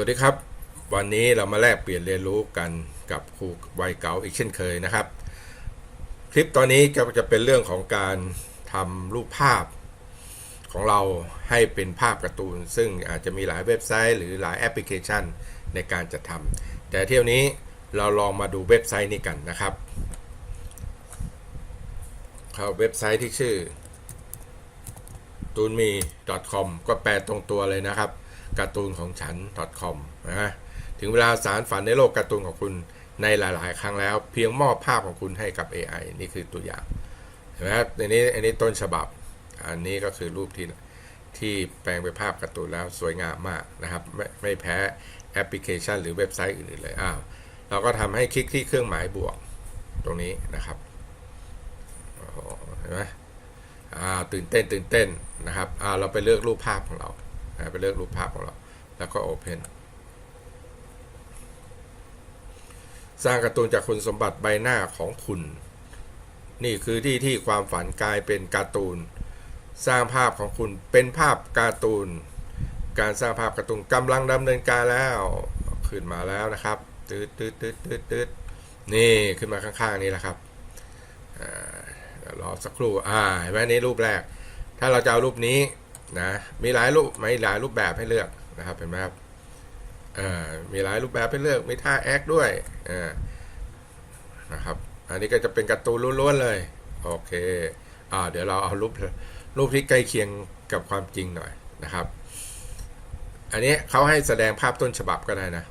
วัสดีครับ วันนี้เรามาแลกเปลี่ยนเรียนรู้กันกับครูวัยเก๋าอีกเช่นเคยนะครับ คลิปตอนนี้ก็จะเป็นเรื่องของการทำรูปภาพของเราให้เป็นภาพการ์ตูน ซึ่งอาจจะมีหลายเว็บไซต์หรือหลายแอปพลิเคชันในการจะทำแต่เที่ยวนี้เราลองมาดูเว็บไซต์นี้กันนะครับเข้าเว็บไซต์ที่ชื่อตูนมี .com ก็แปลตรงตัวเลยนะครับ การ์ตูนของฉัน .com นะถึงเวลาสารฝันในโลกการ์ตูนของคุณในหลาย ๆ ครั้งแล้ว เพียงมอบภาพของคุณให้กับ AI นี่คือตัวอย่างเห็นไหมครับในนี้อันนี้ต้นฉบับ อันนี้ก็คือรูปที่ที่แปลงเป็นภาพการ์ตูนแล้วสวยงามมากนะครับ ไม่ไม่แพ้แอปพลิเคชัน หรือเว็บไซต์อื่น ๆ เลยอ้าวเราก็ทำให้คลิกที่เครื่องหมายบวกตรงนี้นะครับเห็นไหมอ่าตื่นเต้นตื่นเต้นนะครับอ่าเราไปเลือกรูปภาพของเรา ไปเลือกรูปภาพของเรา แล้วก็ Open สร้างการ์ตูนจากคุณสมบัติใบหน้าของคุณ นี่คือที่ที่ความฝันกลายเป็นการ์ตูน สร้างภาพของคุณเป็นภาพการ์ตูน การสร้างภาพการ์ตูนกำลังดำเนินการแล้วขึ้นมาแล้วนะครับตืดตืดตืดตืดตืดนี่ขึ้นมาข้างๆนี้แหละครับอ่าเดี๋ยวรอสักครู่อ่าเห็นไหมนี่รูปแรก ถ้าเราจะเอารูปนี้ นะมีหลายรูปมีหลายรูปแบบให้เลือกนะครับเห็นไหมครับมีหลายรูปแบบให้เลือกมีท่าแอคด้วยนะครับอันนี้ก็จะเป็นการ์ตูนล้วนๆเลยโอเคอ่าเดี๋ยวเราเอารูปรูปที่ใกล้เคียงกับความจริงหน่อยนะครับ อันนี้เขาให้แสดงภาพต้นฉบับก็ได้นะ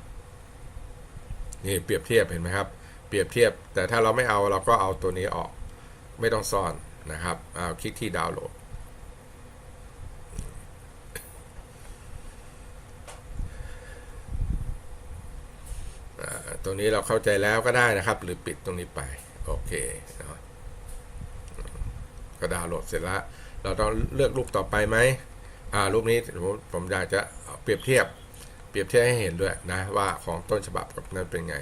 นี่เปรียบเทียบเห็นไหมครับ เปรียบเทียบแต่ถ้าเราไม่เอาเราก็เอาตัวนี้ออก ไม่ต้องซ่อนนะครับเอาคลิกที่ดาวน์โหลด ตรงนี้เราเข้าใจแล้วก็ได้นะครับ หรือปิดตรงนี้ไป โอเคเนาะก็ดาวน์โหลดเสร็จแล้ว เราต้องเลือกรูปต่อไปไหมอ่ารูปนี้ผมผมอยากจะเปรียบเทียบ เปรียบเทียบให้เห็นด้วยนะว่าของต้นฉบับกับนั้นเป็นไง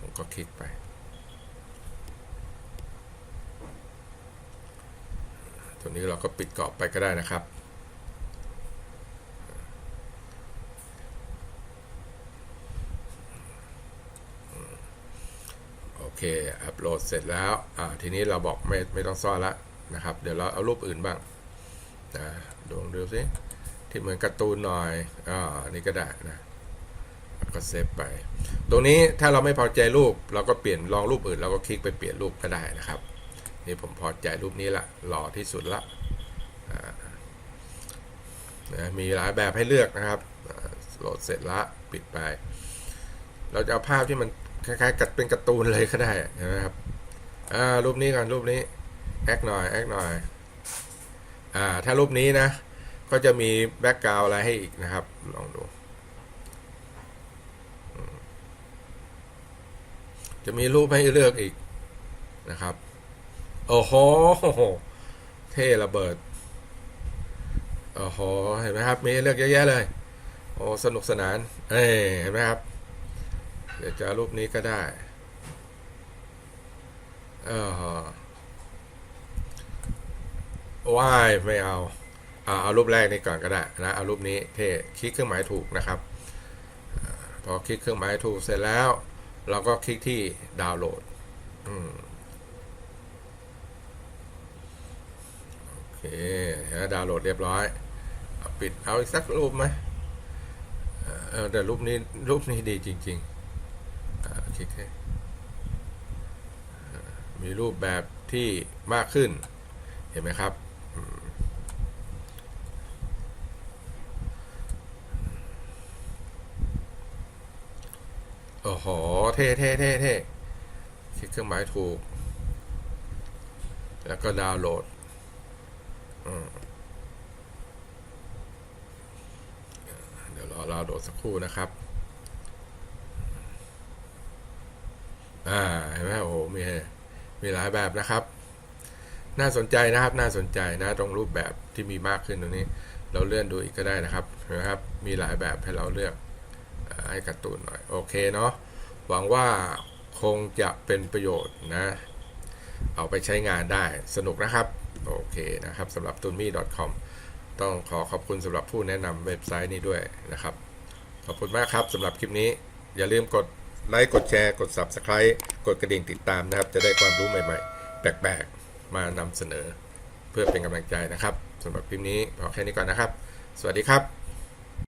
ผมก็คลิกไป ตัวนี้เราก็ปิดกรอบไปก็ได้นะครับ เคอัปโหลดเสร็จแล้วอ่าทีนี้เราบอกไม่ไม่ต้องซ่อนละนะครับ เดี๋ยวเราเอารูปอื่นบ้างนะลองดูสิที่เหมือนการ์ตูนหน่อยอ่านี่ก็ได้นะก็เซฟไป ตรงนี้ถ้าเราไม่พอใจรูป เราก็เปลี่ยนลองรูปอื่น เราก็คลิกไปเปลี่ยนรูปก็ได้นะครับ นี่ผมพอใจรูปนี้ละหล่อที่สุดละนะมีหลายแบบให้เลือกนะครับโหลดเสร็จละปิดไป เราจะเอาภาพที่มัน คล้ายๆ กับเป็นการ์ตูนเลยก็ได้นะครับอ่ารูปนี้ก่อนรูปนี้แอคหน่อยแอคหน่อยอ่าถ้ารูปนี้นะ ก็จะมีแบ็กกราวอะไรให้อีกนะครับ ลองดู จะมีรูปให้เลือกอีกนะครับ โอ้โห เท่ระเบิด โอ้โห เห็นไหมครับ มีเลือกเยอะแยะเลย โอ้ สนุกสนาน เอ้เห็นไหมครับ เดี๋ยวจะรูปนี้ก็ได้เออว้ายไม่เอาเอาเอารูปแรกนี้ก่อนก็ได้นะเอารูปนี้เท่คลิกเครื่องหมายถูกนะครับพอคลิกเครื่องหมายถูกเสร็จแล้ว เราก็คลิกที่ดาวน์โหลดอืมโอเคดาวน์โหลดเรียบร้อยอปิดเอาอีกสักรูปไหมเออแต่รูปนี้รูปนี้ดีจริง ๆ ลิกมีรูปแบบที่มากขึ้น เห็นไหมครับ โอ้โห เท่เท่เท่เท่คลิกเครื่องหมายถูก แล้วก็ดาวน์โหลดเดี๋ยวรอเราโหลดสักครู่นะครับ อ่าเห็นไหมโอ้โหมีมีหลายแบบนะครับ น่าสนใจนะครับ น่าสนใจนะตรงรูปแบบที่มีมากขึ้นตรงนี้ เราเลื่อนดูอีกก็ได้นะครับเห็นไหมครับ มีหลายแบบให้เราเลือกให้การ์ตูนหน่อยโอเคเนาะหวังว่าคงจะเป็นประโยชน์นะ เอาไปใช้งานได้สนุกนะครับ โอเคนะครับสำหรับ t u n m i c o m ต้องขอขอบคุณสำหรับผู้แนะนำเว็บไซต์นี้ด้วยนะครับ ขอบคุณมากครับสำหรับคลิปนี้ อย่าลืมกด ไลค์กดแชร์กด Subscribe กดกระดิ่งติดตามนะครับ จะได้ความรู้ใหม่ๆ แปลกๆ มานำเสนอ เพื่อเป็นกำลังใจนะครับสำหรับคลิปนี้พอแค่นี้ก่อนนะครับ สวัสดีครับ